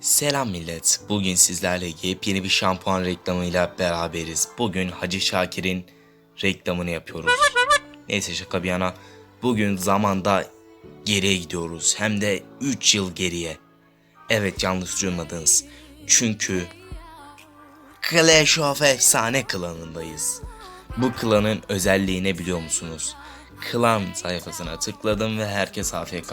Selam millet. Bugün sizlerle yepyeni bir şampuan reklamıyla beraberiz. Bugün Hacı Şakir'in reklamını yapıyoruz. Neyse şaka bir yana. Bugün zamanda geriye gidiyoruz. Hem de 3 yıl geriye. Evet yanlış duymadınız. Çünkü Clash of Efsane klanındayız. Bu klanın özelliği ne biliyor musunuz? Klan sayfasına tıkladım ve herkes AFK.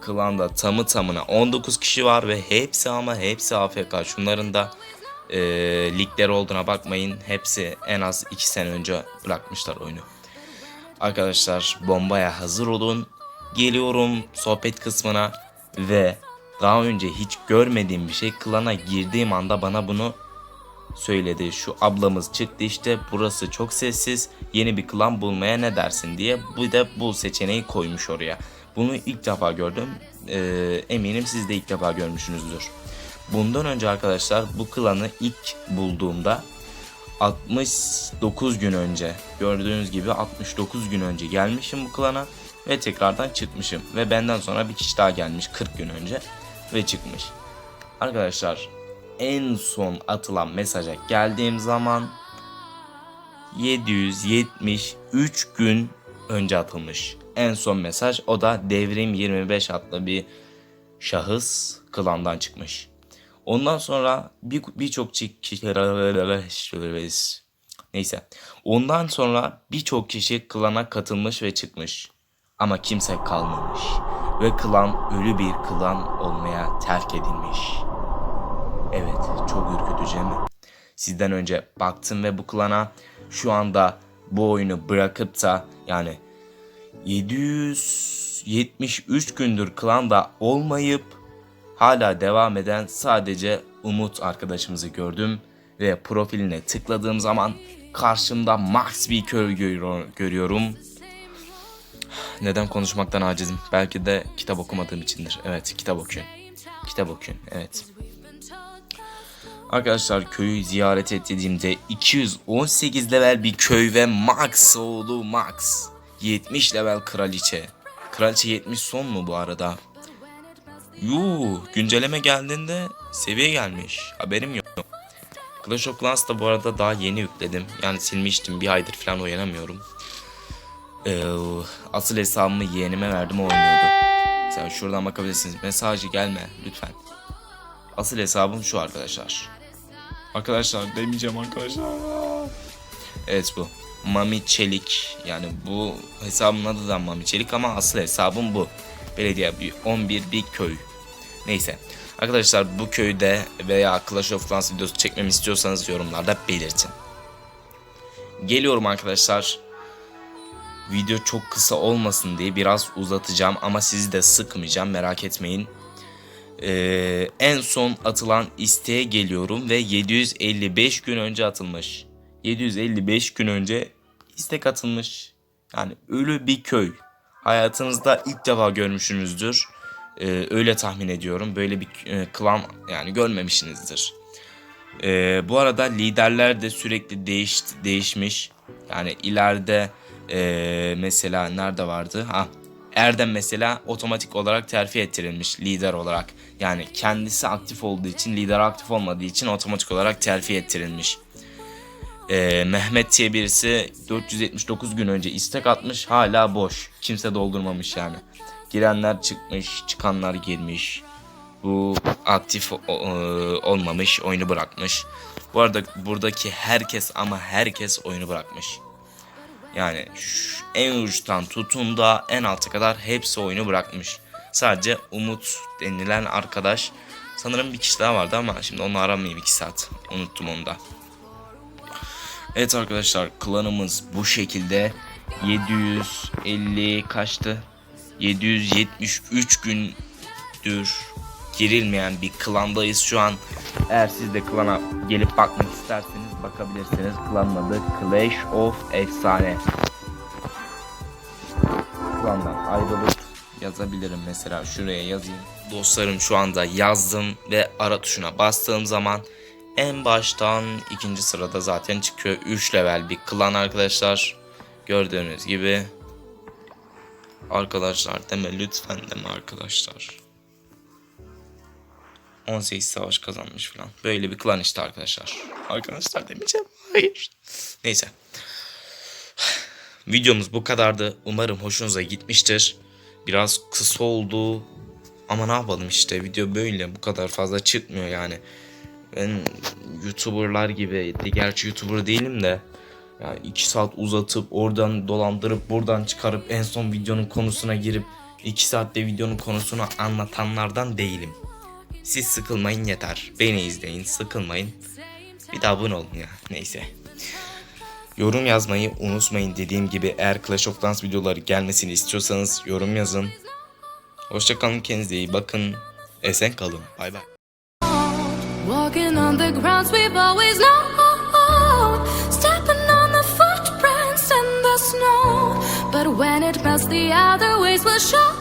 Klanda tamı tamına 19 kişi var ve hepsi ama hepsi AFK. Şunların da e, ligler olduğuna bakmayın. Hepsi en az 2 sene önce bırakmışlar oyunu. Arkadaşlar bombaya hazır olun. Geliyorum sohbet kısmına ve daha önce hiç görmediğim bir şey klana girdiğim anda bana bunu söyledi. Şu ablamız çıktı işte burası çok sessiz yeni bir klan bulmaya ne dersin diye bu da bu seçeneği koymuş oraya. Bunu ilk defa gördüm. Ee, eminim siz de ilk defa görmüşsünüzdür. Bundan önce arkadaşlar bu klanı ilk bulduğumda 69 gün önce gördüğünüz gibi 69 gün önce gelmişim bu klana ve tekrardan çıkmışım ve benden sonra bir kişi daha gelmiş 40 gün önce ve çıkmış. Arkadaşlar en son atılan mesaja geldiğim zaman 773 gün önce atılmış. En son mesaj o da Devrim 25 adlı bir şahıs klandan çıkmış. Ondan sonra bir birçok kişi neyse. Ondan sonra birçok kişi klana katılmış ve çıkmış. Ama kimse kalmamış ve klan ölü bir klan olmaya terk edilmiş. Evet, çok ürkütücü mi? Sizden önce baktım ve bu klana şu anda bu oyunu bırakıp da yani 773 gündür klanda olmayıp hala devam eden sadece Umut arkadaşımızı gördüm ve profiline tıkladığım zaman karşımda Max bir köy görüyor- görüyorum. Neden konuşmaktan acizim? Belki de kitap okumadığım içindir. Evet, kitap okuyun. Kitap okuyun. Evet. Arkadaşlar köyü ziyaret ettiğimde 218 level bir köy ve Max oğlu Max. 70 level kraliçe. Kraliçe 70 son mu bu arada? Yuu güncelleme geldiğinde seviye gelmiş. Haberim yok. Clash of Clans da bu arada daha yeni yükledim. Yani silmiştim bir aydır falan oynamıyorum. Ee, asıl hesabımı yeğenime verdim o oynuyordu. Sen şuradan bakabilirsiniz. Mesajı gelme lütfen. Asıl hesabım şu arkadaşlar. Arkadaşlar demeyeceğim arkadaşlar. Evet bu. Mami Çelik. Yani bu hesabın adı da Mami Çelik ama asıl hesabım bu. Belediye bir 11 bir köy. Neyse. Arkadaşlar bu köyde veya Clash of Clans videosu çekmemi istiyorsanız yorumlarda belirtin. Geliyorum arkadaşlar. Video çok kısa olmasın diye biraz uzatacağım ama sizi de sıkmayacağım merak etmeyin. Ee, en son atılan isteğe geliyorum ve 755 gün önce atılmış. 755 gün önce istek atılmış. Yani ölü bir köy. Hayatınızda ilk defa görmüşsünüzdür. Ee, öyle tahmin ediyorum. Böyle bir e, klan yani görmemişsinizdir. Ee, bu arada liderler de sürekli değiş, değişmiş. Yani ileride e, mesela nerede vardı? Ha Erdem mesela otomatik olarak terfi ettirilmiş lider olarak. Yani kendisi aktif olduğu için lider aktif olmadığı için otomatik olarak terfi ettirilmiş. Ee, Mehmet diye birisi 479 gün önce istek atmış hala boş. Kimse doldurmamış yani. Girenler çıkmış çıkanlar girmiş. Bu aktif o- olmamış oyunu bırakmış. Bu arada buradaki herkes ama herkes oyunu bırakmış. Yani en uçtan tutun da en alta kadar hepsi oyunu bırakmış. Sadece Umut denilen arkadaş sanırım bir kişi daha vardı ama şimdi onu aramayayım 2 saat. Unuttum onu da. Evet arkadaşlar klanımız bu şekilde 750 kaçtı? 773 gündür girilmeyen bir klandayız şu an. Eğer siz de klana gelip bakmak isterseniz bakabilirsiniz. Klanın adı Clash of Efsane. Klandan ayrılıp yazabilirim mesela şuraya yazayım. Dostlarım şu anda yazdım ve ara tuşuna bastığım zaman en baştan ikinci sırada zaten çıkıyor. 3 level bir klan arkadaşlar. Gördüğünüz gibi. Arkadaşlar deme lütfen deme arkadaşlar. 18 savaş kazanmış falan. Böyle bir klan işte arkadaşlar. Arkadaşlar demeyeceğim. Hayır. Neyse. Videomuz bu kadardı. Umarım hoşunuza gitmiştir. Biraz kısa oldu. Ama ne yapalım işte video böyle bu kadar fazla çıkmıyor yani. Ben YouTuber'lar gibi gerçi YouTuber değilim de yani 2 saat uzatıp oradan dolandırıp buradan çıkarıp en son videonun konusuna girip 2 saatte videonun konusunu anlatanlardan değilim. Siz sıkılmayın yeter. Beni izleyin sıkılmayın. Bir de abone olun ya neyse. Yorum yazmayı unutmayın dediğim gibi eğer Clash of Clans videoları gelmesini istiyorsanız yorum yazın. Hoşçakalın kendinize iyi bakın. Esen kalın. Bay bay. Walking on the grounds we've always known, stepping on the footprints in the snow. But when it melts, the other ways will show.